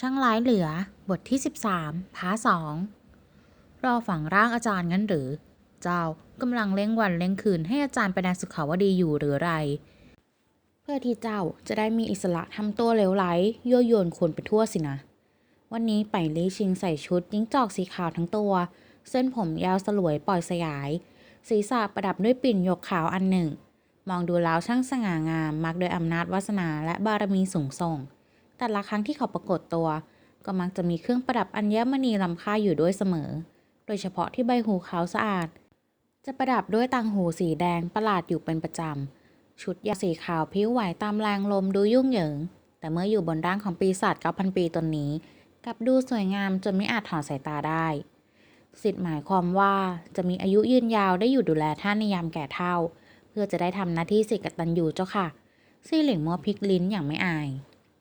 ช่างร้ายเหลือ บทที่ 13พาสองรอฝังร่างอาจารย์งั้นหรือ เจ้ากำลังเล่งวันเล่งคืนให้อาจารย์ไปแดนสุขาวดีอยู่หรือไร เพื่อที่เจ้าจะได้มีอิสระทำตัวเลวไหลยั่วยนคนไปทั่วสินะ วันนี้ไปลี่ชิงใส่ชุดยิ้งจอกสีขาวทั้งตัว เส้นผมยาวสลวยปล่อยสยาย ศีรษะประดับด้วยปิ่นหยกขาวอันหนึ่ง มองดูแล้วช่างสง่างามมักด้วยอำนาจวาสนาและบารมีสูงส่ง แต่ละครั้งที่เขาปรากฏตัว ก็มักจะมีเครื่องประดับอัญมณีล้ำค่าอยู่ด้วยเสมอ โดยเฉพาะที่ใบหูขาวสะอาด จะประดับด้วยต่างหูสีแดงประหลาดอยู่เป็นประจำ ชุดยาสีขาวผิวไหวตามแรงลมดูยุ่งเหยิง แต่เมื่ออยู่บนร่างของปีศาจ9,000 ปีตนนี้ กลับดูสวยงามจนไม่อาจถอนสายตาได้สิทธิ์หมายความว่าจะมีอายุยืนยาวได้อยู่ดูแลท่านในยามแก่เฒ่า เพื่อจะได้ทำหน้าที่สิทธิ์กตัญญูเจ้าค่ะ ซี่หลิงมัวพลิกลิ้นอย่างไม่อาย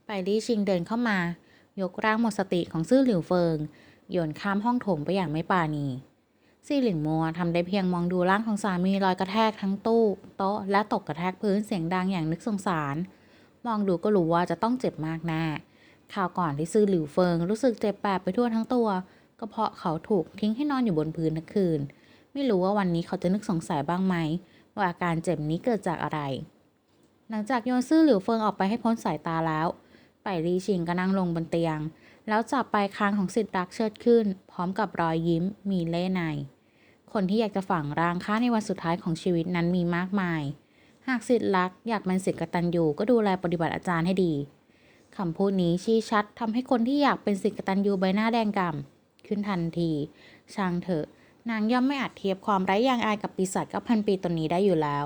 ไปลี่ชิงเดินเข้ามา ยกร่างหมดสติของซื่อหลิวเฟิงโยนข้ามห้องโถงไปอย่างไม่ปาณีซี่หลิงมัวทำได้เพียงมองดูร่างของสามีลอยกระแทกทั้งตู้ โต๊ะและตกกระแทกพื้นเสียงดังอย่างนึกสงสาร มองดูก็รู้ว่าจะต้องเจ็บมากแน่ข่าวก่อนที่ซื่อหลิวเฟิงรู้สึกเจ็บแปบไปทั่วทั้งตัว ก็เพราะเขาถูกทิ้งให้นอนอยู่บนพื้นทั้งคืน ไม่รู้ว่าวันนี้เขาจะนึกสงสัยบ้างไหม ว่าอาการเจ็บนี้เกิดจากอะไร หลังจากโยนซื่อหลิวเฟิงออกไปให้พ้นสายตาแล้ว ไปรีชิงก็นั่งลงบนเตียง แล้วจับปลายคางของสิทธิ์รักเชิดขึ้น พร้อมกับรอยยิ้มมีเล่ใน คนที่อยากจะฝังร่างข้าในวันสุดท้ายของชีวิตนั้นมีมากมาย หากสิทธิ์รักอยากเป็นสิทธิ์กตัญญูก็ดูแลปฏิบัติอาจารย์ให้ดีคำพูดนี้ชี้ชัดทำให้คนที่อยากเป็นสิทธิ์กตัญญูใบหน้าแดงก่ำขึ้นทันที ช่างเถอะ นางย่อมไม่อาจเทียบความไร้ยางอายกับปีศาจ9,000ปีตนนี้ได้อยู่แล้ว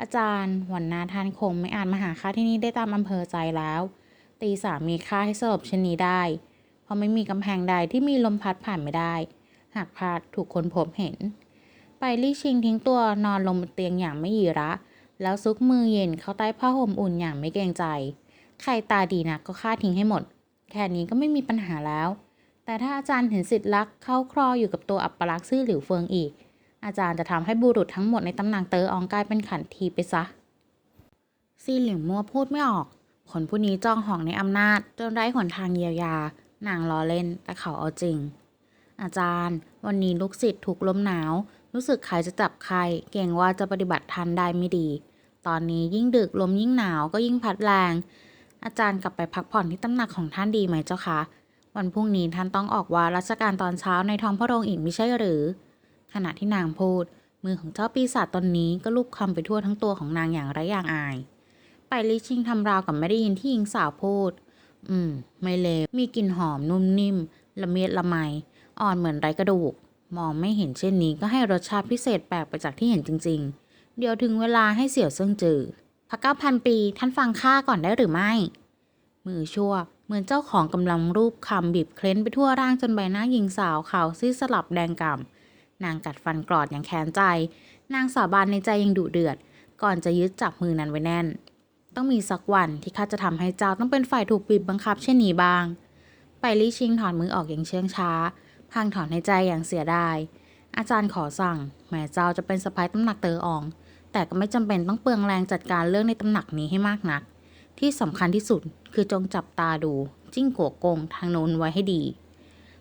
อาจารย์ วันนาท่านคงไม่อาจมาหาข้าที่นี่ได้ตามอำเภอใจแล้ว ตีสามีข้าให้สลบเช่นนี้ได้ เพราะไม่มีกำแพงใดที่มีลมพัดผ่านไม่ได้ หากพลาดถูกคนพบเห็น ไปลี่ชิงทิ้งตัวนอนลงบนเตียงอย่างไม่ยีระ แล้วซุกมือเย็นเข้าใต้ผ้าห่มอุ่นอย่างไม่เกรงใจ ใครตาดีนักก็ฆ่าทิ้งให้หมด แค่นี้ก็ไม่มีปัญหาแล้ว แต่ถ้าอาจารย์เห็นสิทธิ์รักเข้าครออยู่กับตัวอัปลักษ์ซื่อหลิวเฟิงอีก อาจารย์จะทำให้บุรุษทั้งหมดในตำหนักเตออองกลายเป็นขันทีไปซะซีหลิวมัวพูดไม่ออก คนผู้นี้จ้องหองในอำนาจจนไร้หนทางเยียวยา นางล้อเล่น แต่เขาเอาจริง อาจารย์ วันนี้ลูกศิษย์ถูกลมหนาว รู้สึกใครจะจับใคร เก่งว่าจะปฏิบัติทันได้ไม่ดี ตอนนี้ยิ่งดึกลมยิ่งหนาวก็ยิ่งพัดแรง อาจารย์กลับไปพักผ่อนที่ตำหนักของท่านดีไหมเจ้าคะวันพรุ่งนี้ท่านต้องออกวาราชการตอนเช้าในท้องพระโรงอีกไม่ใช่หรือ ขณะที่นางพูด มือของเจ้าปีศาจตนนี้ก็ลูบคำไปทั่วทั้งตัวของนางอย่างไร้อย่างอาย ไปลิชิงทำราวกับไม่ได้ยินที่หญิงสาวพูด อืม ไม่เลว มีกลิ่นหอมนุ่มนิ่ม ละเมียดละไม อ่อนเหมือนไรกระดูก มองไม่เห็นเช่นนี้ก็ให้รสชาติพิเศษแปลกไปจากที่เห็นจริง ๆ เดี๋ยวถึงเวลาให้เสี่ยวเซิงจือพักเก้าพันปีท่านฟังข้าก่อนได้หรือไม่ มือชั่ว เหมือนเจ้าของกำลังรูปคำบีบเคล้นไปทั่วร่างจนใบหน้าหญิงสาวขาวซีสลับแดงก่ำนางกัดฟันกรอดอย่างแค้นใจ นางสาบานในใจยังดุเดือด ก่อนจะยึดจับมือนั้นไว้แน่น ต้องมีสักวันที่ข้าจะทำให้เจ้าต้องเป็นฝ่ายถูกบีบบังคับเช่นนี้บ้าง ไปลี่ชิงถอนมือออกอย่างเชื่องช้า พังถอนในใจอย่างเสียดาย อาจารย์ขอสั่ง แม้เจ้าจะเป็นสะพ้ายตำหนักเตอออง แต่ก็ไม่จำเป็นต้องเปลืองแรงจัดการเรื่องในตำหนักนี้ให้มากนัก ที่สำคัญที่สุดคือจงจับตาดูจิ้งโกวกงทางโน้นไว้ให้ดี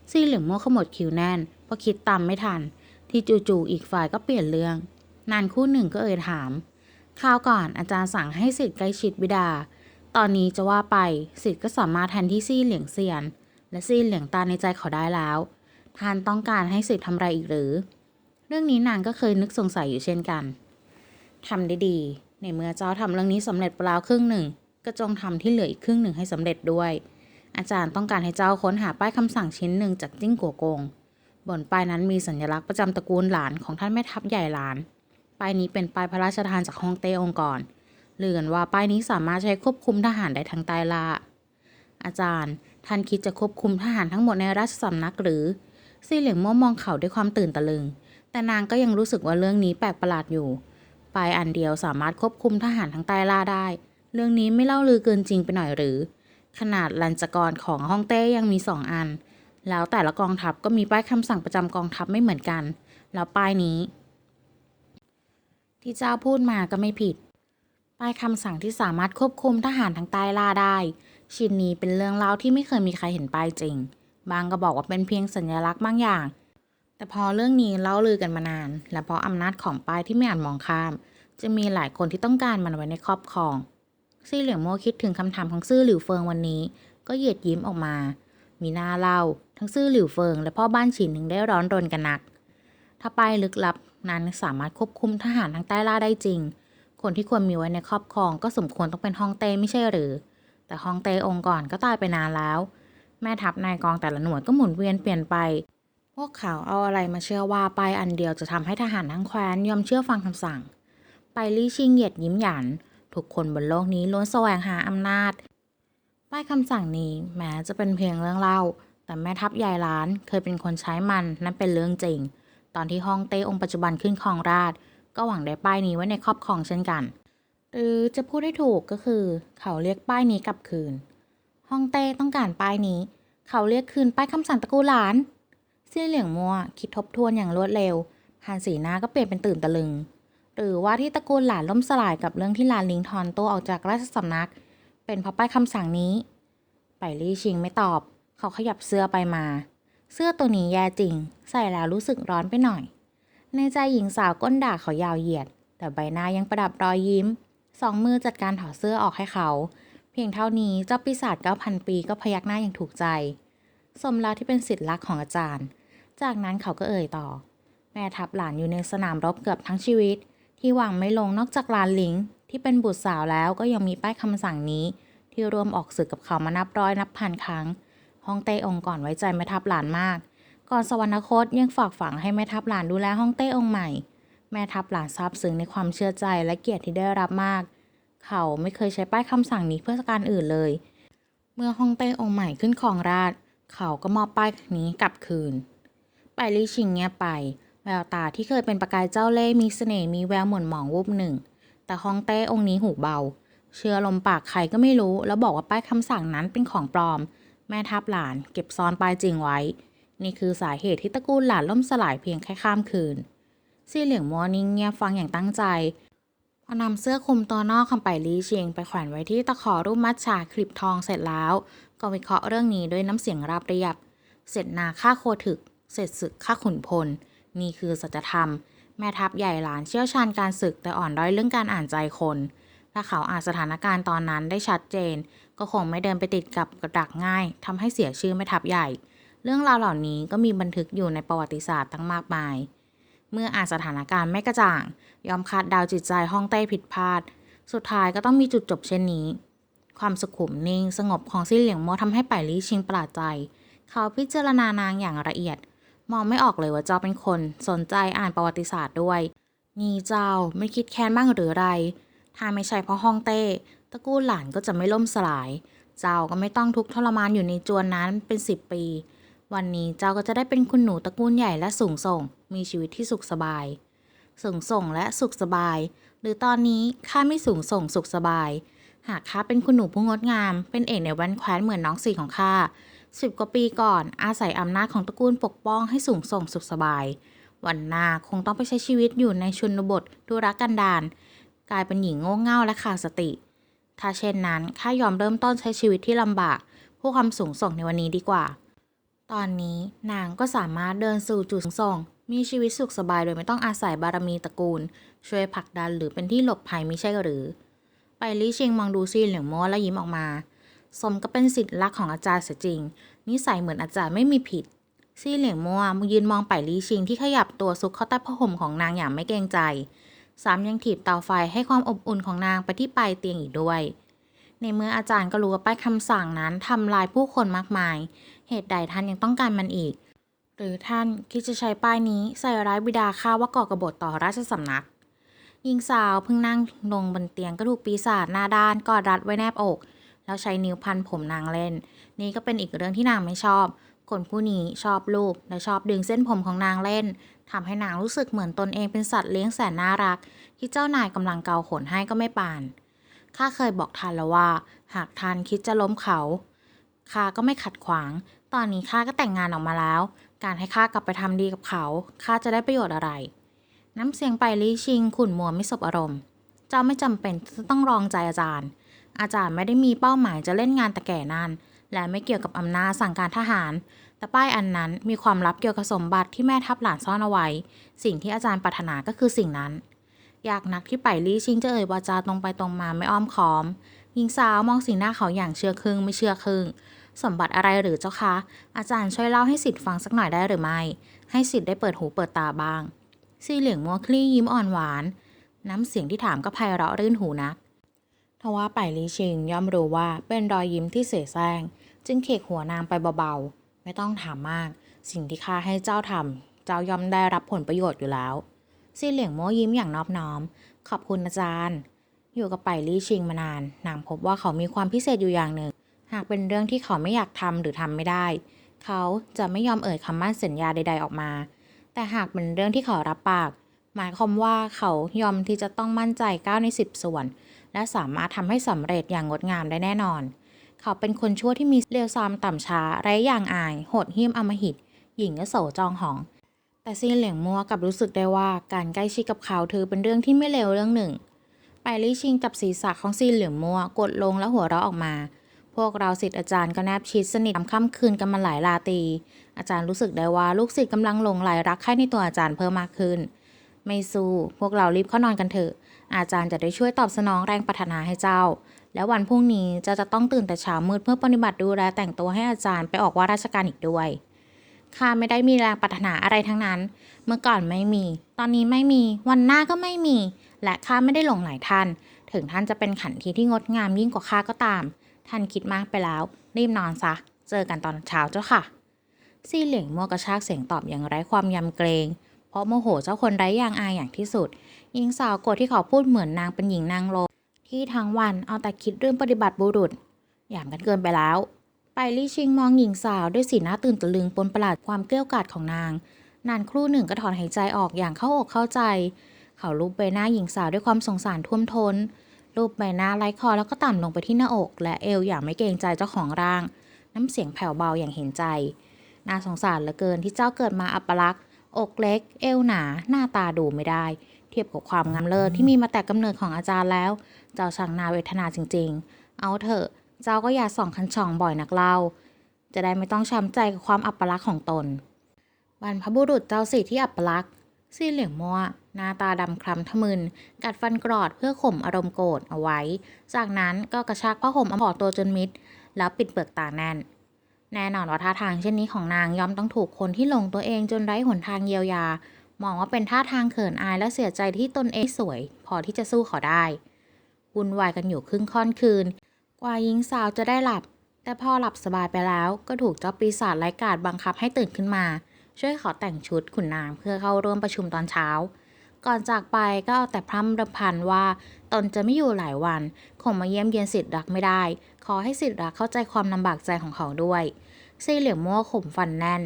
ซี่เหลืองมั่วขมวดคิ้วแน่นเพราะคิดตามไม่ทัน ที่จู่ๆอีกฝ่ายก็เปลี่ยนเรื่อง นานคู่หนึ่งก็เอ่ยถาม คราวก่อนอาจารย์สั่งให้สิทธิ์ใกล้ชิดบิดา ตอนนี้จะว่าไปสิทธิ์ก็สามารถแทนที่ซี่เหลียงเซียน และซี่เหลียงตาในใจเขาได้แล้ว ท่านต้องการให้สิทธิ์ทำอะไรอีกหรือ เรื่องนี้นางก็เคยนึกสงสัยอยู่เช่นกันทำได้ดี ในเมื่อเจ้าทำเรื่องนี้สำเร็จไปแล้วครึ่งหนึ่ง ก็จงทำที่เหลืออีกครึ่งหนึ่งให้สำเร็จด้วย อาจารย์ต้องการให้เจ้าค้นหาป้ายคำสั่งชิ้นหนึ่งจากจิ้งกัวกง บนป้ายนั้นมีสัญลักษณ์ประจำตระกูลหลานของท่านแม่ทัพใหญ่หลาน ป้ายนี้เป็นป้ายพระราชทานจากฮ่องเต้องค์กรเลือกันว่าป้ายนี้สามารถใช้ควบคุมทหารได้ทั้งใต้ล่าอาจารย์ ท่านคิดจะควบคุมทหารทั้งหมดในราชสำนักหรือซี่เหลียงม่วมองเขาด้วยความตื่นตะลึง แต่นางก็ยังรู้สึกว่าเรื่องนี้แปลกประหลาดอยู่ป้ายอันเดียวสามารถควบคุมทหารทั้งใต้ล่าได้ เรื่องนี้ไม่เล่าลือเกินจริงไปหน่อยหรือ ขนาดลัญจกรของฮ่องเต้ยังมีสองอัน แล้วแต่ละกองทัพก็มีป้ายคำสั่งประจำกองทัพไม่เหมือนกัน แล้วป้ายนี้ ที่เจ้าพูดมาก็ไม่ผิด ป้ายคำสั่งที่สามารถควบคุมทหารทางใต้ล่าได้ ชิ้นนี้เป็นเรื่องเล่าที่ไม่เคยมีใครเห็นป้ายจริง บางก็บอกว่าเป็นเพียงสัญลักษณ์บางอย่าง แต่พอเรื่องนี้เล่าลือกันมานาน และเพราะอำนาจของป้ายที่ไม่อาจมองข้าม จะมีหลายคนที่ต้องการมันไว้ในครอบครองซี่เหลียงโม่คิดถึงคำถามของซื่อหลิวเฟิงวันนี้ ก็เหยียดยิ้มออกมา มีหน้าเล่า ทั้งซื่อหลิวเฟิงและพ่อบ้านฉินถึงได้ร้อนรนกันนัก ถ้าป้ายลึกลับ นั้นสามารถควบคุมทหารทางใต้ล่าได้จริง คนที่ควรมีไว้ในครอบครองก็สมควรต้องเป็นฮ่องเต้ไม่ใช่หรือ แต่ฮ่องเต้องค์ก่อนก็ตายไปนานแล้ว แม่ทัพนายกองแต่ละหน่วยก็หมุนเวียนเปลี่ยนไป พวกเขาเอาอะไรมาเชื่อว่าป้ายอันเดียวจะทำให้ทหารทั้งแคว้นยอมเชื่อฟังคำสั่ง ไปลี่ชิงเหยียดยิ้มหยันทุกคนบนโลกนี้ล้วนแสวงหาอำนาจ ป้ายคำสั่งนี้แม้จะเป็นเพียงเรื่องเล่าแต่แม่ทัพใหญ่ล้านเคยเป็นคนใช้มันนั่นเป็นเรื่องจริง ตอนที่ฮ่องเต้องค์ปัจจุบันขึ้นครองราช ก็หวังได้ป้ายนี้ไว้ในครอบครองเช่นกัน หรือจะพูดให้ถูกก็คือ เขาเรียกป้ายนี้กลับคืนฮ่องเต้ต้องการป้ายนี้ เขาเรียกคืนป้ายคำสั่งตระกูลหลานเสี่ยเหลียงมัวคิดทบทวนอย่างรวดเร็วผ่านสีหน้าก็เปลี่ยนเป็นตื่นตะลึง หรือว่าที่ตระกูลหลานล่มสลายกับเรื่องที่หลานลิงทอนตัวออกจากราชสำนัก เป็นเพราะป้ายคำสั่งนี้ ไปลี่ชิงไม่ตอบ เขาขยับเสื้อไปมา เสื้อตัวนี้แย่จริง ใส่แล้วรู้สึกร้อนไปหน่อย ในใจหญิงสาวก้นด่าเขายาวเหยียด แต่ใบหน้ายังประดับรอยยิ้ม สองมือจัดการถอดเสื้อออกให้เขา เพียงเท่านี้เจ้าปีศาจเก้าพันปีก็พยักหน้าอย่างถูกใจ สมแล้วที่เป็นสิทธิรักของอาจารย์ จากนั้นเขาก็เอ่ยต่อ แม่ทัพหลานอยู่ในสนามรบเกือบทั้งชีวิต ที่หวังไม่ลงนอกจากหลานหลิง ที่เป็นบุตรสาวแล้วก็ยังมีป้ายคำสั่งนี้ ที่รวมออกศึกกับเขามานับร้อยนับพันครั้งฮองเต้องก่อนไว้ใจแม่ทัพหลานมาก ก่อนสวรรคตยังฝากฝังให้แม่ทัพหลานดูแลฮ่องเต้องค์ใหม่ แม่ทัพหลานซาบซึ้งในความเชื่อใจและเกียรติที่ได้รับมาก เขาไม่เคยใช้ป้ายคำสั่งนี้เพื่อการอื่นเลย เมื่อฮ่องเต้องค์ใหม่ขึ้นครองราชเขาก็มอบป้ายนี้กลับคืน ไปลี่ชิงเงียบไป แววตาที่เคยเป็นประกายเจ้าเล่ห์มีเสน่ห์มีแววหม่นหมองวูบหนึ่ง แต่ฮ่องเต้องค์นี้หูเบา เชื่อลมปากใครก็ไม่รู้ แล้วบอกว่าป้ายคำสั่งนั้นเป็นของปลอม แม่ทัพหลาน เก็บซ่อนป้ายจริงไว้ นี่คือสาเหตุที่ตระกูลหลานล่มสลายเพียงแค่ข้ามคืนซีเหลียงมัวนิ่งเงียบฟังอย่างตั้งใจพอนำเสื้อคลุมตัวนอกคำไปลีเชียงไปแขวนไว้ที่ตะขอรูปมัดฉาคลิปทองเสร็จแล้ว ก็วิเคราะห์เรื่องนี้ด้วยน้ำเสียงราบเรียบ เสร็จนาฆ่าโคถึก เสร็จศึกฆ่าขุนพล นี่คือสัจธรรม แม่ทัพใหญ่หลานเชี่ยวชาญการศึกแต่อ่อนด้อยเรื่องการอ่านใจคน ถ้าเขาอ่านสถานการณ์ตอนนั้นได้ชัดเจน ก็คงไม่เดินไปติดกับกระดักง่ายทำให้เสียชื่อแม่ทัพใหญ่ เรื่องราวเหล่านี้ก็มีบันทึกอยู่ในประวัติศาสตร์ตั้งมากมาย เมื่ออ่านสถานการณ์ไม่กระจ่าง ยอมคาดดาวจิตใจห้องเต้ผิดพลาด สุดท้ายก็ต้องมีจุดจบเช่นนี้ ความสุขุมนิ่งสงบของซี่เหลียงโมทำให้ไปลี่ชิงประหลาดใจ เขาพิจารณานางอย่างละเอียด มองไม่ออกเลยว่าเจ้าเป็นคน สนใจอ่านประวัติศาสตร์ด้วย นี่เจ้าไม่คิดแค้นบ้างหรือไร ถ้าไม่ใช่เพราะห้องเต้ตระกูลหลานก็จะไม่ล่มสลาย เจ้าก็ไม่ต้องทุกข์ทรมานอยู่ในจวนนั้นเป็นสิบปี วันนี้เจ้าก็จะได้เป็นคุณหนูตระกูลใหญ่และสูงส่ง มีชีวิตที่สุขสบาย สูงส่งและสุขสบาย หรือตอนนี้ข้าไม่สูงส่งสุขสบาย หากข้าเป็นคุณหนูผู้งดงาม เป็นเอกในแว่นแคว้นเหมือนน้องสี่ของข้าสิบกว่าปีก่อนอาศัยอำนาจของตระกูลปกป้องให้สูงส่งสุขสบาย วันหน้าคงต้องไปใช้ชีวิตอยู่ในชนบทดุรกันดารกลายเป็นหญิงโง่เง่าและขาดสติ ถ้าเช่นนั้นข้ายอมเริ่มต้นใช้ชีวิตที่ลำบากเพื่อความสูงส่งในวันนี้ดีกว่า ตอนนี้นางก็สามารถเดินสู่จุดส่งมีชีวิตสุขสบายโดยไม่ต้องอาศัยบารมีตระกูล ช่วยผลักดันหรือเป็นที่หลบภัยไม่ใช่หรือ ไปลี่เชียงมองดูซีเหลียงโม้และยิ้มออกมา สมก็เป็นสิทธิ์รักของอาจารย์เสียจริง นิสัยเหมือนอาจารย์ไม่มีผิด ซี่เหลียงมัวยืนมองไปลี่ชิงที่ขยับตัวซุกเข้าใต้ผ้าห่มของนางอย่างไม่เกรงใจสามยังถีบเตาไฟให้ความอบอุ่นของนางไปที่ปลายเตียงอีกด้วย ในเมื่ออาจารย์ก็รู้ว่าป้ายคำสั่งนั้นทำลายผู้คนมากมาย เหตุใดท่านยังต้องการมันอีก หรือท่านคิดจะใช้ป้ายนี้ใส่ร้ายบิดาข้าว่าก่อกบฏต่อราชสำนักหญิงสาวเพิ่งนั่งลงบนเตียงก็ถูกปีศาจหน้าด้านกอดรัดไว้แนบอก แล้วใช้นิ้วพันผมนางเล่น นี่ก็เป็นอีกเรื่องที่นางไม่ชอบ คนผู้นี้ชอบลูบและชอบดึงเส้นผมของนางเล่นทำให้นางรู้สึกเหมือนตนเองเป็นสัตว์เลี้ยงแสนน่ารัก ที่เจ้านายกำลังเกาขนให้ก็ไม่ปาน ข้าเคยบอกท่านแล้วว่า หากท่านคิดจะล้มเขาข้าก็ไม่ขัดขวาง ตอนนี้ข้าก็แต่งงานออกมาแล้ว การให้ข้ากลับไปทำดีกับเขาข้าจะได้ประโยชน์อะไร น้ำเสียงไปลี่ชิง ขุ่นมัวไม่สบอารมณ์ เจ้าไม่จำเป็นต้องรองใจอาจารย์ อาจารย์ไม่ได้มีเป้าหมายจะเล่นงานตะแก่นั่นและไม่เกี่ยวกับอำนาจสั่งการทหาร แต่ป้ายอันนั้นมีความลับเกี่ยวกับสมบัติที่แม่ทัพหลานซ่อนเอาไว้ สิ่งที่อาจารย์ปรารถนาก็คือสิ่งนั้น อยากนักที่ไปลี่ชิงจะเอ่ยวาจาตรงไปตรงมาไม่อ้อมค้อม หญิงสาวมองสีหน้าเขาอย่างเชื่อครึ่งไม่เชื่อครึ่ง สมบัติอะไรหรือเจ้าคะ อาจารย์ช่วยเล่าให้สิทธิ์ฟังสักหน่อยได้หรือไม่ ให้สิทธิ์ได้เปิดหูเปิดตาบ้าง ซีเหลียงมัวคลี่ยิ้มอ่อนหวาน น้ำเสียงที่ถามก็ไพเราะรื่นหูนักทว่าไปลี่ชิงย่อมรู้ว่าเป็นรอยยิ้มที่เสแสร้งจึงเขกหัวนางไปเบาๆ ไม่ต้องถามมาก สิ่งที่ข้าให้เจ้าทำเจ้าย่อมได้รับผลประโยชน์อยู่แล้ว ซีเหลียงโมยิ้มอย่างนอบน้อม ขอบคุณอาจารย์ อยู่กับไปลี่ชิงมานาน นางพบว่าเขามีความพิเศษอยู่อย่างหนึ่ง หากเป็นเรื่องที่เขาไม่อยากทำหรือทำไม่ได้ เขาจะไม่ยอมเอ่ยคำมั่นสัญญาใด ๆออกมา แต่หากเป็นเรื่องที่เขารับปาก หมายความว่าเขายอมที่จะต้องมั่นใจก้าวในสิบส่วน และสามารถทำให้สำเร็จอย่างงดงามได้แน่นอน เขาเป็นคนชั่วที่มีเลวทรามต่ำช้าไร้อย่างอาย โหดเหี้ยมอำมหิต หญิงก็โสจองหอง แต่ซีเหลียงมัวกับรู้สึกได้ว่าการใกล้ชิดกับเขาถือเป็นเรื่องที่ไม่เลวเรื่องหนึ่ง ไปลี่ชิงจับศีรษะของซีเหลียงมัวกดลงแล้วหัวเราะออกมา พวกเราศิษย์อาจารย์ก็แนบชิดสนิททำค่ำคืนกันมาหลายราตรี อาจารย์รู้สึกได้ว่าลูกศิษย์กำลังหลงไหลรักใคร่ในตัวอาจารย์เพิ่มมากขึ้น ไม่สู้พวกเรารีบเข้านอนกันเถอะ อาจารย์จะได้ช่วยตอบสนองแรงปรารถนาให้เจ้า แล้ววันพรุ่งนี้เจะจะต้องตื่นแต่เช้ามืดเพื่อปฏิบัติดูแลแต่งตัวให้อาจารย์ไปออกว่าราชการอีกด้วย ข้าไม่ได้มีแรงปรารถนาอะไรทั้งนั้น เมื่อก่อนไม่มี ตอนนี้ไม่มี วันหน้าก็ไม่มี และข้าไม่ได้หลงไหลท่าน ถึงท่านจะเป็นขันทีที่งดงามยิ่งกว่าข้าก็ตาม ท่านคิดมากไปแล้ว รีบนอนซะ เจอกันตอนเช้าเจ้าค่ะ ซี่เหลียงมัวกระชากเสียงตอบอย่างไร้ความยำเกรง เพราะโมโหเจ้าคนไร้ยางอายอย่างที่สุด หญิงสาวโกรธที่เขาพูดเหมือนนางเป็นหญิงนางโลที่ทั้งวันเอาแต่คิดเรื่องปฏิบัติบุรุษ อย่างกันเกินไปแล้ว ไปลี่ชิงมองหญิงสาวด้วยสีหน้าตื่นตะลึงปนประหลาดความเกลี้ยวกล่อดของนาง นานครู่หนึ่งก็ถอนหายใจออกอย่างเข้าอกเข้าใจ เขาลูบใบหน้าหญิงสาวด้วยความสงสารท่วมทน้นรูปใบหน้าไร้คอแล้วก็ต่ำลงไปที่หน้าอก และเอวอย่างไม่เกรงใจเจ้าของร่าง น้ำเสียงแผ่วเบาอย่างเห็นใจ น่าสงสารเหลือเกินที่เจ้าเกิดมาอัปลักษณ์อกเล็ก เอวหนา หน้าตาดูไม่ได้ เทียบกับความงามเลิศที่มีมาแต่กำเนิดของอาจารย์แล้ว เจ้าช่างนาเวทนาจริง ๆ เอาเถอะ เจ้าก็อย่าส่องคันช่องบ่อยนักเล่า จะได้ไม่ต้องช้ำใจกับความอัปลักษณ์ของตน บรรพบุรุษเจ้าสิที่อัปลักษณ์ซี่เหลียงมัวหน้าตาดำคล้ำทะมึน กัดฟันกรอดเพื่อข่มอารมณ์โกรธเอาไว้ จากนั้นก็กระชากผ้าห่มอมห่อตัวจนมิด แล้วปิดเปลือกตาแน่น แน่นอนว่าท่าทางเช่นนี้ของนางย่อมต้องถูกคนที่หลงตัวเองจนไร้หนทางเยียวยา มองว่าเป็นท่าทางเขินอายและเสียใจที่ตนเองสวย พอที่จะสู้เขาได้ วุ่นวายกันอยู่ครึ่งค่อนคืน กว่าหญิงสาวจะได้หลับ แต่พอหลับสบายไปแล้วก็ถูกเจ้าปีศาจไร้กาจบังคับให้ตื่นขึ้นมา ช่วยเขาแต่งชุดขุนนางเพื่อเข้าร่วมประชุมตอนเช้า ก่อนจากไปก็เอาแต่พร่ำรำพันว่า ตนจะไม่อยู่หลายวันคงมาเยี่ยมเยียนสิทธิ์รักไม่ได้ ขอให้สิทธิ์รักเข้าใจความลำบากใจของเขาด้วยซีเหลียงมั่วข่มฟันแน่น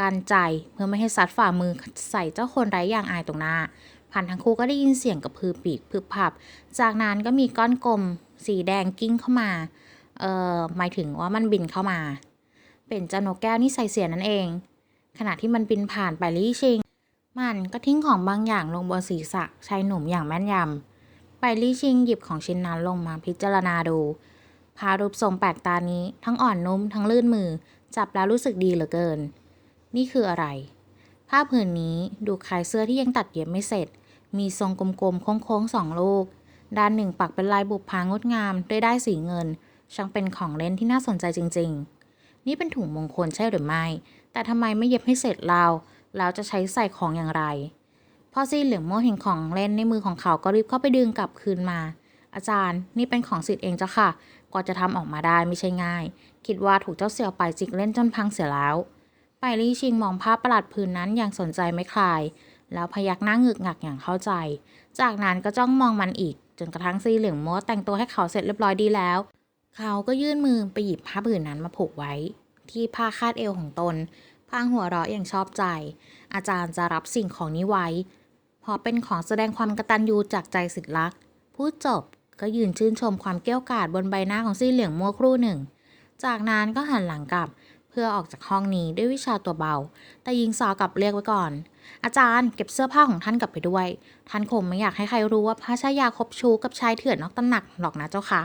กันใจเพื่อไม่ให้ซัดฝ่ามือใส่เจ้าคนไร้ย่างอายตรงหน้าพันทั้งคู่ก็ได้ยินเสียงกับพือปีกพึบพับ จากนั้นก็มีก้อนกลม สีแดงกิ้งเข้ามา เอ่อหมายถึงว่ามันบินเข้ามา เป็นเจ้านกแก้วนี่ใส่เสียนั่นเอง ขณะที่มันบินผ่านไปลี่ชิง มันก็ทิ้งของบางอย่างลงบนศีรษะชายหนุ่มอย่างแม่นยำไปลี่ชิงหยิบของชิ้นนั้นลงมาพิจารณาดูพารูปทรงแปลกตานี้ทั้งอ่อนนุ่มทั้งลื่นมือ จับแล้วรู้สึกดีเหลือเกิน นี่คืออะไร ผ้าผืนนี้ดูคล้ายเสื้อที่ยังตัดเย็บไม่เสร็จ มีทรงกลมๆโค้งๆสองลูก ด้านหนึ่งปักเป็นลายบุปผางดงามด้วยได้สีเงิน ช่างเป็นของเล่นที่น่าสนใจจริง ๆ นี่เป็นถุงมงคลใช่หรือไม่ แต่ทำไมไม่เย็บให้เสร็จเราแล้วจะใช้ใส่ของอย่างไรพอซีเหลืองโม่เห็นของเล่นในมือของเขาก็รีบเข้าไปดึงกลับคืนมา อาจารย์นี่เป็นของสิทธิ์เองเจ้าค่ะกว่าจะทำออกมาได้ไม่ใช่ง่าย คิดว่าถูกเจ้าเสี่ยวไปจิกเล่นจนพังเสียแล้วไปลี่ชิงมองภาพประหลาดพื้นนั้นอย่างสนใจไม่คลาย แล้วพยักหน้าหงึกหงักอย่างเข้าใจ จากนั้นก็จ้องมองมันอีก จนกระทั่งซีเหลืองโม้แต่งตัวให้เขาเสร็จเรียบร้อยดีแล้ว เขาก็ยื่นมือไปหยิบผ้าผืนนั้นมาผูกไว้ ที่ผ้าคาดเอวของตนพางหัวเราะอย่างชอบใจ อาจารย์จะรับสิ่งของนี้ไว้พราะเป็นของแสดงความกตัญญูจากใจสิทธิรักพูดจบก็ยืนชื่นชมความเกี้ยวกาดบนใบหน้าของซี่เหลืองมัวครู่หนึ่ง จากนั้นก็หันหลังกลับเพื่อออกจากห้องนี้ด้วยวิชาตัวเบา แต่ยิงสาวกลับเรียกไว้ก่อน อาจารย์เก็บเสื้อผ้าของท่านกลับไปด้วย ท่านคงไม่อยากให้ใครรู้ว่าพระชายาคบชู้กับชายเถื่อนนอกตำหนักหรอกนะเจ้าค่ะ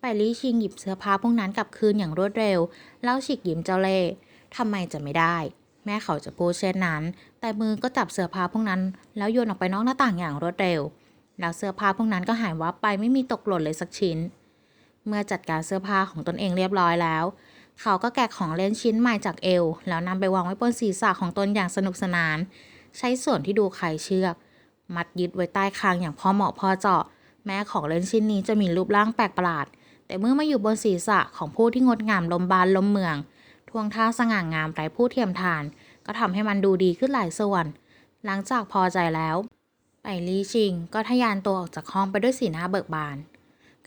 ไปลี่ชิงหยิบเสื้อผ้าพวกนั้นกลับคืนอย่างรวดเร็ว แล้วฉีกยิ้มเจ้าเล่ห์ทำไมจะไม่ได้ แม่เขาจะพูดเช่นนั้น แต่มือก็จับเสื้อผ้าพวกนั้น แล้วโยนออกไปนอกหน้าต่างอย่างรวดเร็ว แล้วเสื้อผ้าพวกนั้นก็หายวับไปไม่มีตกหล่นเลยสักชิ้น เมื่อจัดการเสื้อผ้าของตนเองเรียบร้อยแล้ว เขาก็แกะของเล่นชิ้นใหม่จากเอว แล้วนำไปวางไว้บนศีรษะของตนอย่างสนุกสนาน ใช้ส่วนที่ดูคล้ายเชือก มัดยึดไว้ใต้คางอย่างพอเหมาะพอเจาะ แม้ของเล่นชิ้นนี้จะมีรูปร่างแปลกประหลาด แต่เมื่อมาอยู่บนศีรษะของผู้ที่งดงามลมบานลมเมือง ทวงท่าสง่างามไร้ผู้เทียมทาน ก็ทำให้มันดูดีขึ้นหลายส่วน หลังจากพอใจแล้ว ไปลี่ชิง ก็ทะยานตัวออกจากห้องไปด้วยสีหน้าเบิกบาน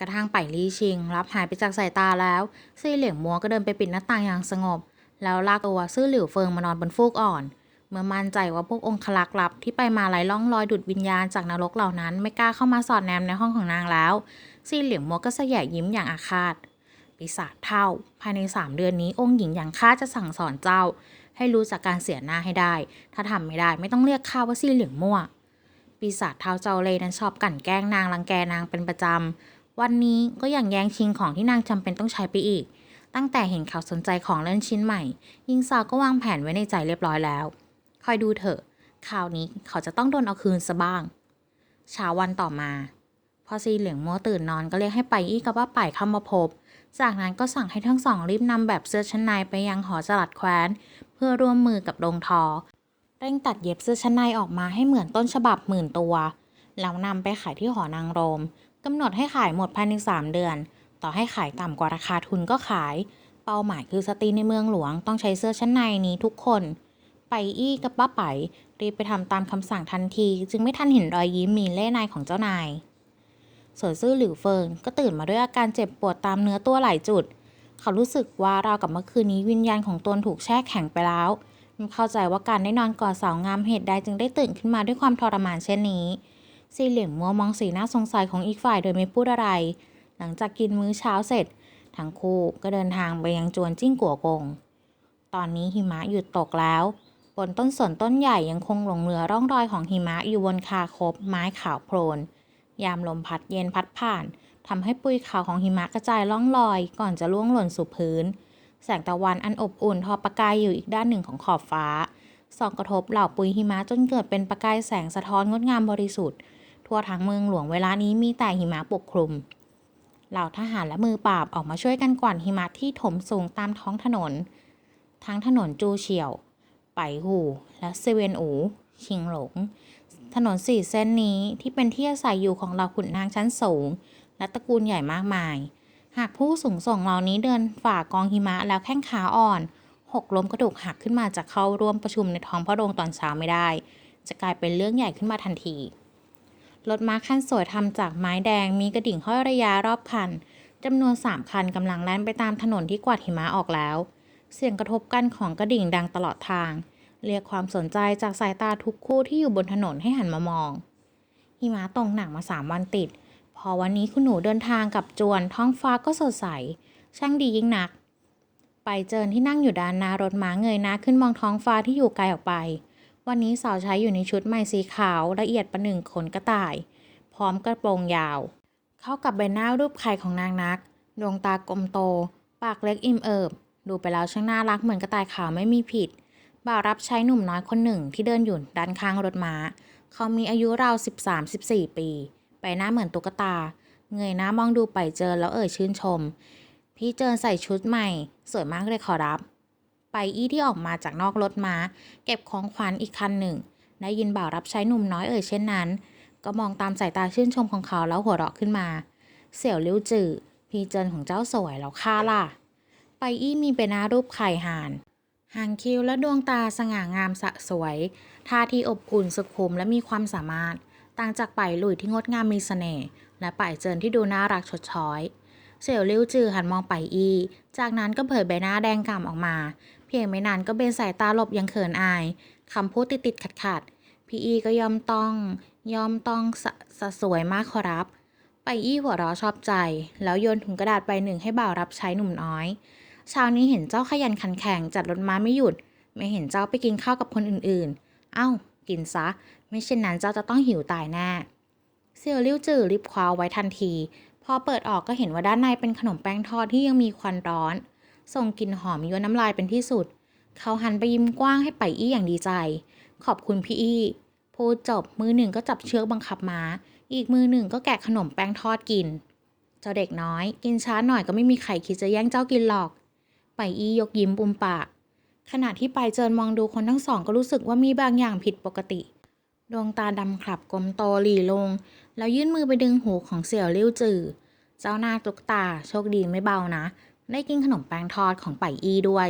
กระทั่งไปลี่ชิง รับหายไปจากสายตาแล้วซี่เหลียงมัวก็เดินไปปิดหน้าต่างอย่างสงบ แล้วลากตัวซื่อหลิวเฟิงมานอนบนฟูกอ่อน เมื่อมั่นใจว่าพวกองคลักษ์ลับที่ไปมาไร้ล่องรอยดุดวิญญาณจากนรกเหล่านั้นไม่กล้าเข้ามาสอดแนมในห้องของนางแล้วซี่เหลียงมัวก็แสยยิ้มอย่างอาฆาตปีศาจเท่า ภายในสามเดือนนี้องค์หญิงอย่างข้าจะสั่งสอนเจ้า ให้รู้จักการเสียหน้าให้ได้ ถ้าทำไม่ได้ไม่ต้องเรียกข้าว่าซี่เหลียงมั่วปีศาจเท้าเจ้าเลยนั้นชอบกลั่นแกล้งนางรังแกนางเป็นประจำ วันนี้ก็อย่างแย่งชิงของที่นางจำเป็นต้องใช้ไปอีก ตั้งแต่เห็นเขาสนใจของเล่นชิ้นใหม่ ยิงซาก็วางแผนไว้ในใจเรียบร้อยแล้ว คอยดูเถอะ คราวนี้เขาจะต้องโดนเอาคืนซะบ้าง เช้าวันต่อมา พอซีเหลียงมัวตื่นนอนก็เรียกให้ไปอี้กับว่าไปเข้ามาพบ จากนั้นก็สั่งให้ทั้งสองรีบนำแบบเสื้อชั้นในไปยังหอจลัดแคว้น เพื่อร่วมมือกับโรงทอ เร่งตัดเย็บเสื้อชั้นในออกมาให้เหมือนต้นฉบับหมื่นตัวแล้วนำไปขายที่หอนางรม กำหนดให้ขายหมดภายใน 3 เดือน ต่อให้ขายต่ำกว่าราคาทุนก็ขาย เป้าหมายคือสตรีในเมืองหลวงต้องใช้เสื้อชั้นในนี้ทุกคน ไปอี้กับป้าไปรีบไปทำตามคำสั่งทันที จึงไม่ทันเห็นรอยยิ้มมีเล่ห์ในของเจ้านาย ส่วนซื่อหลิวเฟิงก็ตื่นมาด้วยอาการเจ็บปวดตามเนื้อตัวหลายจุด เขารู้สึกว่าราวกับเมื่อคืนนี้วิญญาณของตนถูกแช่แข็งไปแล้วไม่เข้าใจว่าการได้นอนกอดสาวงามเหตุใดจึงได้ตื่นขึ้นมาด้วยความทรมานเช่นนี้ ซีเหลียงมัวมองสีหน้าสงสัยของอีกฝ่ายโดยไม่พูดอะไร หลังจากกินมื้อเช้าเสร็จ ทั้งคู่ก็เดินทางไปยังจวนจิ้งกัวกง ตอนนี้หิมะหยุดตกแล้ว บนต้นสนต้นใหญ่ยังคงหลงเหลือร่องรอยของหิมะอยู่บนคาคบไม้ขาวโพลน ยามลมพัดเย็นพัดผ่านทำให้ปุยขาวของหิมะกระจายล่องลอยก่อนจะล่วงหล่นสู่พื้น แสงตะวันอันอบอุ่นทอประกายอยู่อีกด้านหนึ่งของขอบฟ้าส่องกระทบเหล่าปุยหิมะจนเกิดเป็นประกายแสงสะท้อนงดงามบริสุทธิ์ ทั่วทั้งเมืองหลวงเวลานี้มีแต่หิมะปกคลุม เหล่าทหารและมือปราบออกมาช่วยกันกวาดหิมะที่ถมสูงตามท้องถนน ทั้งถนนจูเฉียว ไปหูและเซเวนอู ชิงหลง ถนนสี่เส้นนี้ที่เป็นที่อาศัยอยู่ของเหล่าขุนนางชั้นสูง และตระกูลใหญ่มากมาย หากผู้สูงส่งเหล่านี้เดินฝ่ากองหิมะแล้วแข้งขาอ่อนหกล้มกระดูกหักขึ้นมาจากเข้าร่วมประชุมในท้องพระโรงตอนเช้าไม่ได้ จะกลายเป็นเรื่องใหญ่ขึ้นมาทันที รถม้าคันสวยทำจากไม้แดงมีกระดิ่งห้อยระยะรอบคันจำนวนสามคันกำลังแล่นไปตามถนนที่กวาดหิมะออกแล้ว เสียงกระทบกันของกระดิ่งดังตลอดทาง เรียกความสนใจจากสายตาทุกคู่ที่อยู่บนถนนให้หันมามอง หิมะตกหนักมาสามวันติด พอวันนี้คุณหนูเดินทางกับจวนท้องฟ้าก็สดใส ช่างดียิ่งนัก ไปเจินที่นั่งอยู่ด้านหน้ารถม้าเงยหน้าขึ้นมองท้องฟ้าที่อยู่ไกลออกไป วันนี้สาวใช้อยู่ในชุดใหม่สีขาวละเอียดประหนึ่งขนกระต่าย พร้อมกระโปรงยาว เข้ากับใบหน้ารูปไข่ของนางนัก ดวงตากลมโต ปากเล็กอิ่มเอิบ ดูไปแล้วช่างน่ารักเหมือนกระต่ายขาวไม่มีผิด บ่าวรับใช้หนุ่มน้อยคนหนึ่งที่เดินอยู่ด้านข้างรถม้า เขามีอายุราว13-14 ปี ใบหน้าเหมือนตุ๊กตา เงยหน้ามองดูไปเจินแล้วเอ่ยชื่นชม พี่เจินใส่ชุดใหม่ สวยมากเลยขอรับ ไปอี้ที่ออกมาจากนอกรถม้าเก็บของขวัญอีกคันหนึ่ง ได้ยินบ่าวรับใช้หนุ่มน้อยเอ่ยเช่นนั้น ก็มองตามสายตาชื่นชมของเขาแล้วหัวเราะขึ้นมา เสี่ยวลิ้วจื่อพี่เจินของเจ้าสวยแล้วค่าล่ะ ไปอี้มีใบหน้ารูปไข่ห่านหางคิ้วและดวงตาสง่างามสะสวย ท่าที่อบอุ่นสุขุมและมีความสามารถ ต่างจากป่ายหลุยที่งดงามมีเสน่ห์ และป่ายเจินที่ดูน่ารักชดช้อย เสี่ยวลิ้วจือหันมองไปอี จากนั้นก็เผยใบหน้าแดงก่ำออกมา พียงไม่นานก็เบนสายตาหลบอยังเขินอายคำพูดติดติดขัดขัดพี่อีก็ยอมต้องยอมต้องสะสสวยมากขอรับ ไปอี้หัวเราะชอบใจ แล้วโยนถุงกระดาษใบหนึ่งให้บ่าวรับใช้หนุ่มน้อยเช้านี้เห็นเจ้าขยันขันแข็งจัดรถม้าไม่หยุด ไม่เห็นเจ้าไปกินข้าวกับคนอื่นๆ เอ้า กินซะ ไม่เช่นนั้นเจ้าจะต้องหิวตายแน่เซียวลิ้วจื่อรีบคว้าไว้ทันที พอเปิดออกก็เห็นว่าด้านในเป็นขนมแป้งทอดที่ยังมีควันร้อน ส่งกลิ่นหอมยั่วน้ำลายเป็นที่สุด เขาหันไปยิ้มกว้างให้ไปอี้อย่างดีใจ ขอบคุณพี่อี้ พูดจบมือหนึ่งก็จับเชือกบังคับม้า อีกมือหนึ่งก็แกะขนมแป้งทอดกิน เจ้าเด็กน้อย กินช้าหน่อยก็ไม่มีใครคิดจะแย่งเจ้ากินหรอก ไปอี้ยกยิ้มปุมปาก ขณะที่ไปเจินมองดูคนทั้งสองก็รู้สึกว่ามีบางอย่างผิดปกติ ดวงตาดำขลับกลมโตหลีลง แล้วยื่นมือไปดึงหูของเสี่ยวเลี้ยวจือเจ้าหน้าตุกตาโชคดีไม่เบานะ ได้กินขนมแป้งทอดของไปอี้ด้วย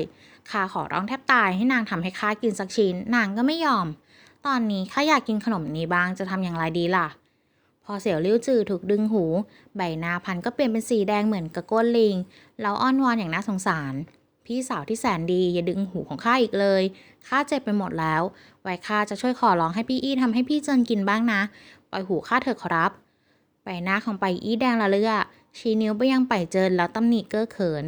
ข้าขอร้องแทบตายให้นางทำให้ข้ากินสักชิ้น นางก็ไม่ยอม ตอนนี้ข้าอยากกินขนมนี้บ้างจะทำอย่างไรดีล่ะ พอเสี่ยวเลี้ยวจือถูกดึงหู ใบหน้าพันก็เปลี่ยนเป็นสีแดงเหมือนกระก้นลิง แล้วอ้อนวอนอย่างน่าสงสาร พี่สาวที่แสนดีอย่าดึงหูของข้าอีกเลย ข้าเจ็บไปหมดแล้ว ไว้ข้าจะช่วยขอร้องให้พี่อี้ทำให้พี่เจินกินบ้างนะ ปล่อยหูข้าเถอะขอรับ ใบหน้าของไปอี้แดงละเลือ ชี้นิ้วไปยังไปเจินแล้วตำหนิเก้อเขิน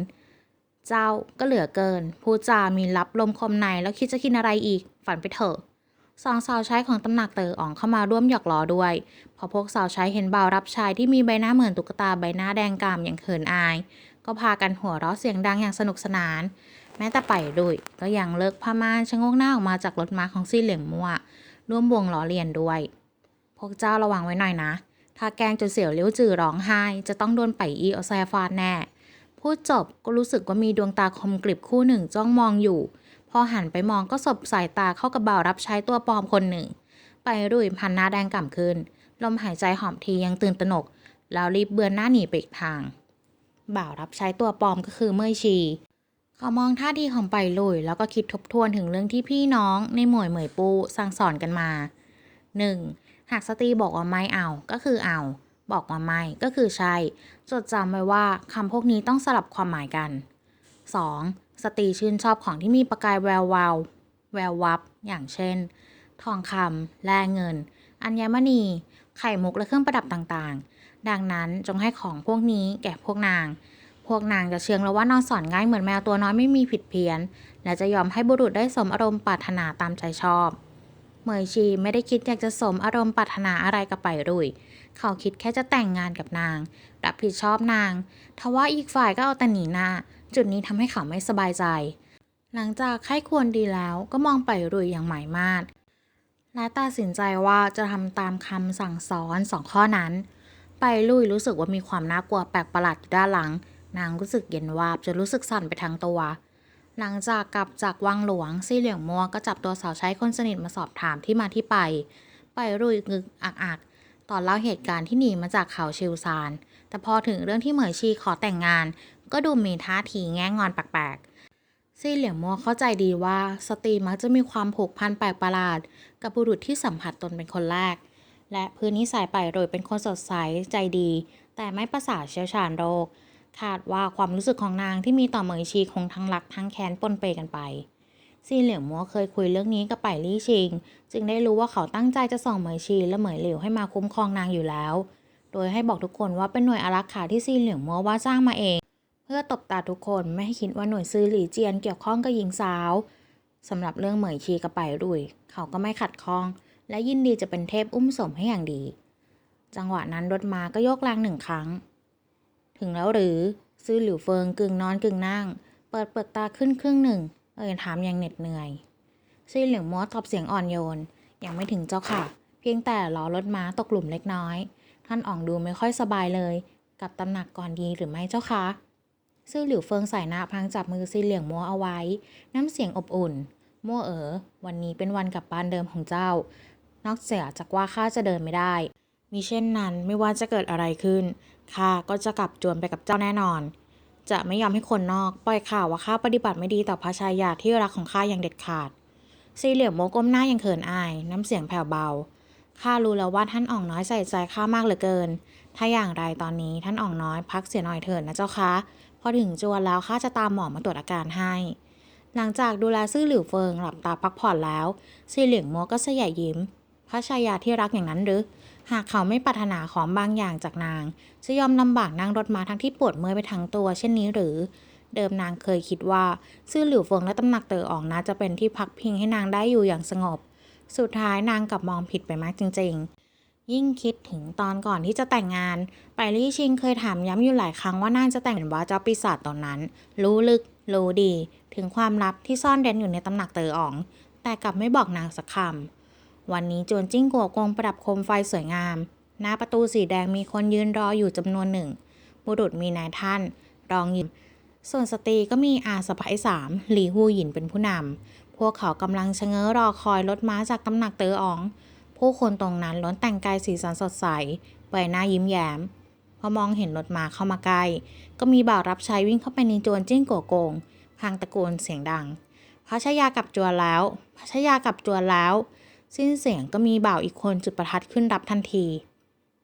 เจ้าก็เหลือเกินพูดจามีลับลมคมในแล้วคิดจะกินอะไรอีก ฝันไปเถอะสองสาวใช้ของตำหนักเตออ่องเข้ามาร่วมหยอกล้อด้วย พอพวกสาวใช้เห็นบ่าวรับชายที่มีใบหน้าเหมือนตุ๊กตาใบหน้าแดงกามอย่างเขินอาย ก็พากันหัวเราะเสียงดังอย่างสนุกสนาน แม้แต่ไปด้วย ก็ยังเลิกผ้าม่านชะงกหน้าออกมาจากรถม้าของซี่เหลี่ยมมั่วร่วมวงล้อเลียนด้วย พวกเจ้าระวังไว้หน่อยนะ ถ้าแกงจนเสี่ยวเลี้ยวจือร้องไห้ จะต้องโดนไปอีเอาแซฟาดแน่ พูดจบก็รู้สึกว่ามีดวงตาคมกริบคู่หนึ่งจ้องมองอยู่ พอหันไปมองก็สบสายตาเข้ากับบ่าวรับใช้ตัวปลอมคนหนึ่ง ไปรุ่ยพันหน้าแดงก่ำขึ้น ลมหายใจหอมทียังตื่นตระหนก แล้วรีบเบือนหน้าหนีไปอีกทาง บ่าวรับใช้ตัวปลอมก็คือเมื่อยชีเขามองท่าทีของไปลุยแล้วก็คิดทบทวนถึงเรื่องที่พี่น้องในหมวยเหมยปูสั่งสอนกันมา 1. หากสตรีบอกว่าไม่เอา ก็คือเอา บอกว่าไม่ก็คือใช่ จดจำไว้ว่าคำพวกนี้ต้องสลับความหมายกัน 2. สตรีชื่นชอบของที่มีประกายแวววาวแวววับ อย่างเช่น ทองคำแร่เงิน อัญมณี ไข่มุกและเครื่องประดับต่างๆ ดังนั้นจงให้ของพวกนี้แก่พวกนาง พวกนางจะเชื่องแล้วว่านอนสอนง่ายเหมือนแมวตัวน้อยไม่มีผิดเพี้ยน และจะยอมให้บุรุษได้สมอารมณ์ปรารถนาตามใจชอบ เหมยชีไม่ได้คิดอยากจะสมอารมณ์ปรารถนาอะไรกับไปรุ่ย เขาคิดแค่จะแต่งงานกับนาง รับผิดชอบนาง ทว่าอีกฝ่ายก็เอาแต่หนีหน้า จุดนี้ทำให้เขาไม่สบายใจ หลังจากให้ควรดีแล้วก็มองไปรุ่ยอย่างหมายมาดและตัดสินใจว่าจะทำตามคำสั่งสอนสองข้อนั้น ไปลุยรู้สึกว่ามีความน่ากลัวแปลกประหลาดอยู่ด้านหลัง นางรู้สึกเย็นวาบจนรู้สึกสั่นไปทั้งตัว หลังจากกลับจากวังหลวงซี่เหลียงมัวก็จับตัวสาวใช้คนสนิทมาสอบถามที่มาที่ไป ไปรุยงึกอักอักตอนเล่าเหตุการณ์ที่หนีมาจากเขาชิวซาน แต่พอถึงเรื่องที่เหมยชีขอแต่งงาน ก็ดูมีท่าทีแง่งอนแปลกๆ ซี่เหลียงมัวเข้าใจดีว่าสตรีมักจะมีความผูกพันแปลกประหลาด กับบุรุษที่สัมผัสตนเป็นคนแรก และพื้นนิสัยไปโดยเป็นคนสดใสใจดี แต่ไม่ประสาเชี่ยวชาญโรค คาดว่าความรู้สึกของนางที่มีต่อเหมยชีคงทั้งรักทั้งแค้นปนเปกันไปซีเหลียงมัวเคยคุยเรื่องนี้กับไปลี่ชิง จึงได้รู้ว่าเขาตั้งใจจะส่งเหมยชีและเหมยเหลิวให้มาคุ้มครองนางอยู่แล้ว โดยให้บอกทุกคนว่าเป็นหน่วยอารักขาที่ซีเหลียงมัวว่าจ้างมาเอง เพื่อตบตาทุกคนไม่ให้คิดว่าหน่วยซื้อหลี่เจียนเกี่ยวข้องกับหญิงสาวสำหรับเรื่องเหมยชีกับไปรุยเขาก็ไม่ขัดข้อง และยินดีจะเป็นเทพอุ้มสมให้อย่างดี จังหวะนั้นรถมาก็โยกแรงหนึ่งครั้ง ถึงแล้วหรือ ซื้อหลิวเฟิงกึ่งนอนกึ่งนั่ง เปิดเปิดตาขึ้นครึ่งหนึ่ง เอ่ยถามอย่างเหน็ดเหนื่อยซี่เหลียงมัวตอบเสียงอ่อนโยน ยังไม่ถึงเจ้าค่ะ เพียงแต่ล้อรถม้าตกหลุมเล็กน้อย ท่านอ่องดูไม่ค่อยสบายเลย กลับตำหนักก่อนดีหรือไม่เจ้าคะซื่อหลิวเฟิงใส่หน้าพลางจับมือซีเหลียงมัวเอาไว้ น้ำเสียงอบอุ่น มั่วเอ๋อวันนี้เป็นวันกลับบ้านเดิมของเจ้า นอกเสียจากว่าข้าจะเดินไม่ได้ มิเช่นนั้นไม่ว่าจะเกิดอะไรขึ้น ข้าก็จะกลับจวนไปกับเจ้าแน่นอน จะไม่ยอมให้คนนอกปล่อยข่าวว่าข้าปฏิบัติไม่ดีต่อพระชายาที่รักของข้าอย่างเด็ดขาดซีเหลี่ยมโมก้มหน้ายังเขินอาย น้ำเสียงแผ่วเบาข้ารู้แล้วว่าท่านอ่องน้อยใส่ใจข้ามากเหลือเกิน ถ้าอย่างไรตอนนี้ท่านอ่องน้อยพักเสียหน่อยเถิดนะเจ้าคะ พอถึงจวนแล้วข้าจะตามหมอมาตรวจอาการให้ หลังจากดูแลซื่อหลิวเฟิงหลับตาพักผ่อนแล้วซีเหลียงมัวก็เสยยิ้ม พระชายาที่รักอย่างนั้นหรือ หากเขาไม่ปรารถนาของบางอย่างจากนาง จะยอมลำบากนั่งรถมาทั้งที่ปวดเมื่อยไปทั้งตัว เช่นนี้หรือ เดิมนางเคยคิดว่า ซื่อหลิวเฟิงและตำหนักเตออองน่าจะเป็นที่พักพิงให้นางได้อยู่อย่างสงบ สุดท้ายนางกลับมองผิดไปมากจริง ๆ ยิ่งคิดถึงตอนก่อนที่จะแต่งงาน ไปลี่ชิงเคยถามย้ำอยู่หลายครั้งว่านางจะแต่งเป็นว่าเจ้าปีศาจตอนนั้น รู้ลึกรู้ดี ถึงความลับที่ซ่อนเร้นอยู่ในตำหนักเตอออง แต่กลับไม่บอกนางสักคำ วันนี้โจวนจิ้งกัวกงประดับโคมไฟสวยงาม หน้าประตูสีแดงมีคนยืนรออยู่จำนวนหนึ่ง บุรุษมีนายท่าน รองยิมส่วนสตรีก็มีอาสะพายสามหลีฮูหยินเป็นผู้นำ พวกเขากำลังชะเง้อรอคอยรถม้าจากตำหนักเตอออง ผู้คนตรงนั้นล้วนแต่งกายสีสันสดใสใบหน้ายิ้มแย้ม พอมองเห็นรถม้าเข้ามาใกล้ ก็มีบ่าวรับใช้วิ่งเข้าไปในจวนจิ้งโกวโกงพลางตะโกนเสียงดังพระชายากับจวนแล้วพระชายากับจวนแล้ว สิ้นเสียงก็มีบ่าวอีกคนจุดประทัดขึ้นรับทันที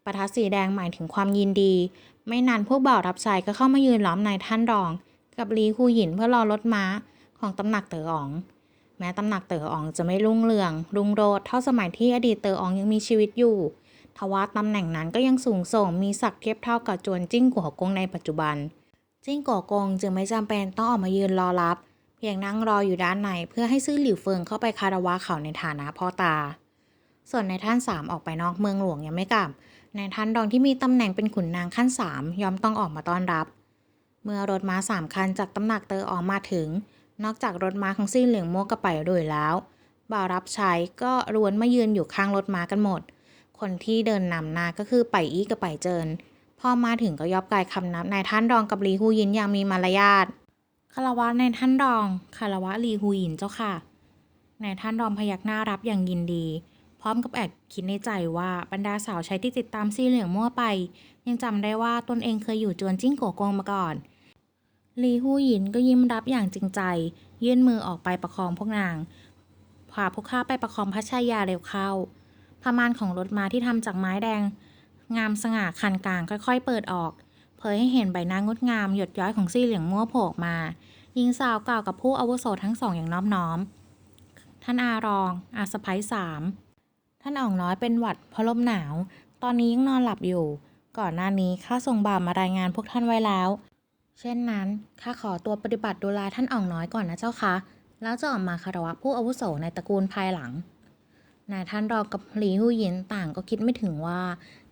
ประทัดสีแดงหมายถึงความยินดี ไม่นานพวกบ่าวรับใช้ก็เข้ามายืนล้อมนายท่านรอง กับลีฮูหยินเพื่อรอรถม้าของตำหนักเต๋ออ๋อง แม้ตำหนักเต๋ออ๋องจะไม่รุ่งเรือง รุ่งโรจน์เท่าสมัยที่อดีตเต๋ออ๋องยังมีชีวิตอยู่ทว่าตำแหน่งนั้นก็ยังสูงส่งมีศักดิ์เทียบเท่ากับจวนจิ้งกัวกงในปัจจุบัน จิ้งกัวกงจึงไม่จำเป็นต้องออกมายืนรอรับเยงนั่งรออยู่ด้านในเพื่อให้ซื่อหลิวเฟิงเข้าไปคารวะเขาในฐานะพ่อตา ส่วนในท่านสามออกไปนอกเมืองหลวงยังไม่กลับ ในท่านรองที่มีตำแหน่งเป็นขุนนางขั้นสามยอมต้องออกมาต้อนรับ เมื่อรถม้าสามคันจากตำหนักเตอออกมาถึง นอกจากรถม้าของซี่เหลืองโมวกับไปด้วยแล้วบ่าวรับใช้ก็รวนมายืนอยู่ข้างรถม้ากันหมด คนที่เดินนำหน้าก็คือไปอี้กับไปเจิน พอมาถึงก็ยอบกายคำนับนายท่านรองกับลีฮูยินอย่างมีมารยาท คารวะในท่านรองคารวะลีฮูยินเจ้าค่ะนายท่านรองพยักหน้ารับอย่างยินดี พร้อมกับแอบคิดในใจว่าบรรดาสาวใช้ที่ติดตามซีเหลืองมั่วไป ยังจำได้ว่าตนเองเคยอยู่จวนจิ้งโกกงมาก่อนลีฮูหยินก็ยิ้มรับอย่างจริงใจ ยื่นมือออกไปประคองพวกนางพาพวกข้าไปประคองพระชายาเร็วเข้าพมานของรถมาที่ทำจากไม้แดง งามสง่าคันกลางค่อย ๆ เปิดออก ยให้เห็นใบหน้างดงามหยดย้อยของซี่เหลืองมั่วโผล่มาหญิงสาวกล่าวกับผู้อาวุโสทั้งสองอย่างน้อมน้อม ท่านอารอง อาสะพ้ยสาม ท่านอ่องน้อยเป็นหวัดเพราะลมหนาว ตอนนี้ยังนอนหลับอยู่ ก่อนหน้านี้ข้าส่งบ่าวมารายงานพวกท่านไว้แล้ว เช่นนั้นข้าขอตัวปฏิบัติดูแลท่านอ่องน้อยก่อนนะเจ้าคะ แล้วจะออกมาคารวะผู้อาวุโสในตระกูลภายหลัง นายท่านรองกับหลีฮูหยินต่างก็คิดไม่ถึงว่า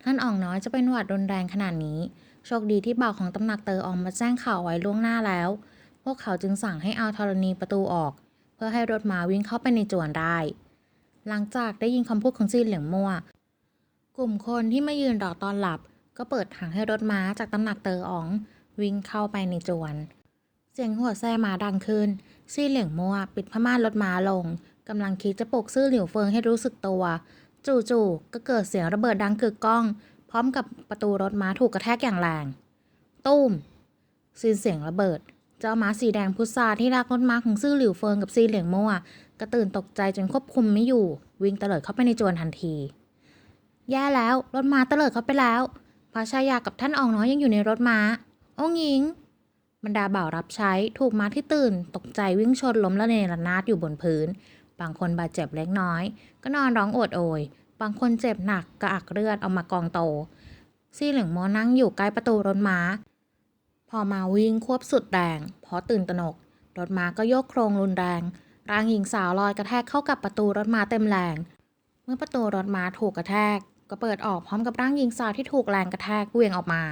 ท่านอ่องน้อยจะเป็นหวัดรุนแรงขนาดนี้ โชคดีที่บ่าวของตำหนักเตอออกมาแจ้งข่าวไว้ล่วงหน้าแล้ว พวกเขาจึงสั่งให้เอาธรณีประตูออก เพื่อให้รถม้าวิ่งเข้าไปในจวนได้ หลังจากได้ยินคำพูดของจีนเหลียงมั่ว กลุ่มคนที่มายืนรอตอนหลับ ก็เปิดทางให้รถม้าจากตำหนักเตออ๋อง วิ่งเข้าไปในจวน เสียงหัวแซ่มาดังขึ้นซีเหลียงมัวปิดผ้าม่านรถม้าลงกำลังคิดจะปลุกซื่อหลิวเฟิงให้รู้สึกตัว จู่ๆก็เกิดเสียงระเบิดดังกึกก้อง พร้อมกับประตูรถม้าถูกกระแทกอย่างแรง ตุ้มสิ้นเสียงระเบิด เจ้าม้าสีแดงพุทราที่ลากรถม้าของซื่อหลิวเฟิงกับซีเหลียงมัวก็ตื่นตกใจจนควบคุมไม่อยู่ วิ่งเตลิดเข้าไปในจวนทันที แย่แล้วรถม้าเตลิดเข้าไปแล้วพระชายากับท่านอองน้อยยังอยู่ในรถม้า องหญิง บรรดาบ่าวรับใช้ถูกม้าที่ตื่น ตกใจวิ่งชนล้มละเนระนาดอยู่บนพื้น บางคนบาดเจ็บเล็กน้อย ก็นอนร้องโอดโอย บางคนเจ็บหนักกระอักเลือดเอามากองโต ซี่เหลืองโมนั่งอยู่ใกล้ประตูรถม้า พอมาวิ่งควบสุดแรงพราะตื่นตระหนก รถม้าก็โยกโครงรุนแรง ร่างหญิงสาวลอยกระแทกเข้ากับประตูรถม้าเต็มแรง เมื่อประตูรถม้าถูกกระแทก ก็เปิดออกพร้อมกับร่างหญิงสาวที่ถูกแรงกระแทกเวียงออกมา